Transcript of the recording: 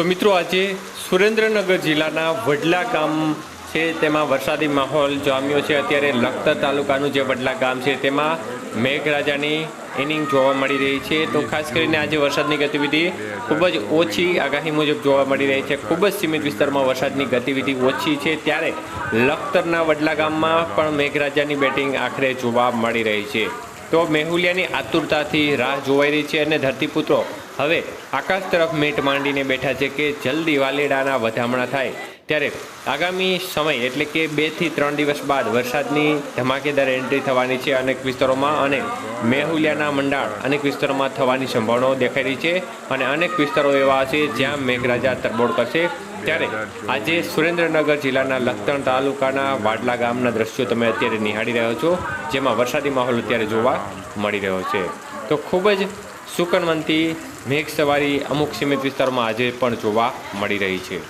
તો મિત્રો આજે સુરેન્દ્રનગર જિલ્લાના વડલા ગામ છે, તેમાં વરસાદી માહોલ જામ્યો છે. અત્યારે લખતર તાલુકાનું જે વડલા ગામ છે, તેમાં મેઘરાજાની ઇનિંગ જોવા મળી રહી છે. તો ખાસ કરીને આજે વરસાદની ગતિવિધિ ખૂબ જ ઓછી આગાહી મુજબ જોવા મળી રહી છે. ખૂબ જ સીમિત વિસ્તારમાં વરસાદની ગતિવિધિ ઓછી છે. ત્યારે લખતરના વડલા ગામમાં પણ મેઘરાજાની બેટિંગ આખરે જોવા મળી રહી છે. તો મેહુલિયાની આતુરતાથી રાહ જોવાઈ રહી છે અને ધરતીપુત્રો, હવે આકાશ તરફ મેટ માંડીને બેઠા છે કે જલ્દી વાલેડાના વધામણા થાય. ત્યારે આગામી સમય એટલે કે બેથી ત્રણ દિવસ બાદ વરસાદની ધમાકેદાર એન્ટ્રી થવાની છે અનેક વિસ્તારોમાં અને મેહુલિયાના મંડાણ અનેક વિસ્તારોમાં થવાની સંભાવનાઓ દેખાઈ રહી છે. અને અનેક વિસ્તારો એવા છે જ્યાં મેઘરાજા તરબોળ કરશે. ત્યારે આજે સુરેન્દ્રનગર જિલ્લાના લખતણ તાલુકાના વાડલા ગામના દ્રશ્યો તમે અત્યારે નિહાળી રહ્યો છો, જેમાં વરસાદી માહોલ અત્યારે જોવા મળી રહ્યો છે. તો ખૂબ જ સુકનવંતી મેઘ સવારી અમુક સીમિત વિસ્તારોમાં આજે પણ જોવા મળી રહી છે.